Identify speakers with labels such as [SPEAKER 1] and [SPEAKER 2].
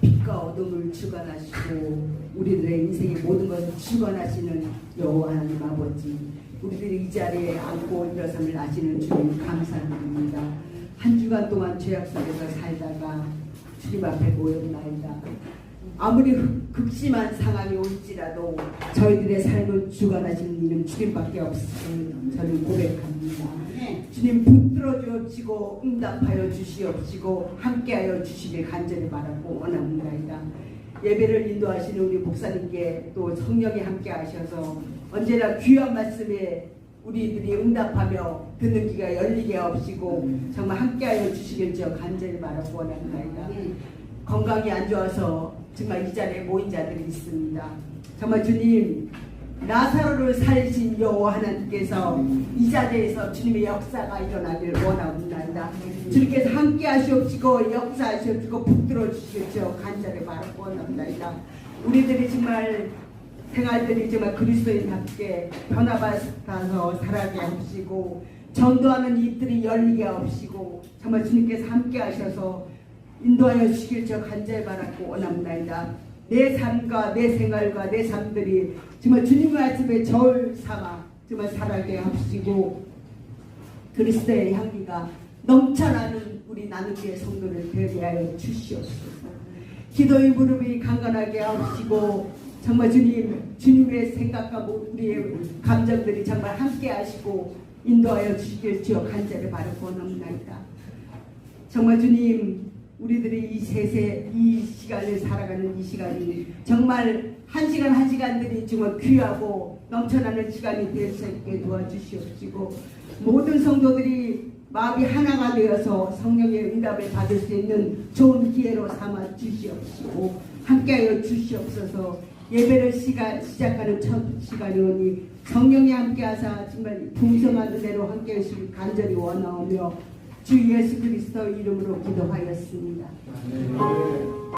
[SPEAKER 1] 빛과 어둠을 주관하시고 우리들의 인생의 모든 것을 주관하시는 여호와 하나님 아버지 우리들이 이 자리에 앉고 일어섬을 아시는 주님 감사드립니다. 한 주간 동안 죄악 속에서 살다가 주님 앞에 모였나이다. 아무리 극- 극심한 상황이 올지라도 저희들의 삶을 주관하시는 이는 주님밖에 없음을 저는 고백합니다. 주님 붙들어 주옵시고 응답하여 주시옵시고 함께하여 주시길 간절히 바라고 원합니다이다. 예배를 인도하시는 우리 목사님께 또 성령이 함께하셔서 언제나 귀한 말씀에 우리들이 응답하며 듣는 귀가 열리게 없시고 정말 함께하여 주시길 저 간절히 바라고 원합니다이다. 건강이 안 좋아서 정말 이 자리에 모인 자들이 있습니다. 정말 주님 나사로를 살리신 여호와 하나님께서 이 자리에서 주님의 역사가 일어나길 원합니다. 주님께서 함께 하시옵시고 역사하시옵시고 붙들어 주시옵시고 간절히 바라고 원합니다. 우리들이 정말 생활들이 정말 그리스도인답게 변화받아서 살아가게 하시고 전도하는 입들이 열리게 하시고 정말 주님께서 함께 하셔서 인도하여 주시길 저 간절히 바라고 원합니다. 내 삶과 내 생활과 내 삶들이 정말 주님 말씀에 저울 삼아 정말 살아게 하시고 그리스도의 향기가 넘쳐나는 우리 나누기의 성도를 되게 하여 주시옵소서. 기도의 무릎이 강건하게 하시고 정말 주님 주님의 생각과 우리의 감정들이 정말 함께 하시고 인도하여 주시길 주여 간절히 바라고 원합니다. 정말 주님 우리들이 이 세세 이 시간을 살아가는 이 시간이 정말 한 시간 한 시간들이 정말 귀하고 넘쳐나는 시간이 될 수 있게 도와주시옵시고 모든 성도들이 마음이 하나가 되어서 성령의 응답을 받을 수 있는 좋은 기회로 삼아 주시옵시고 함께하여 주시옵소서. 예배를 시간, 시작하는 첫 시간이오니 성령이 함께하사 정말 풍성한 은혜로 함께해 주시길 간절히 원하오며 주 예수 그리스도 이름으로 기도하였습니다.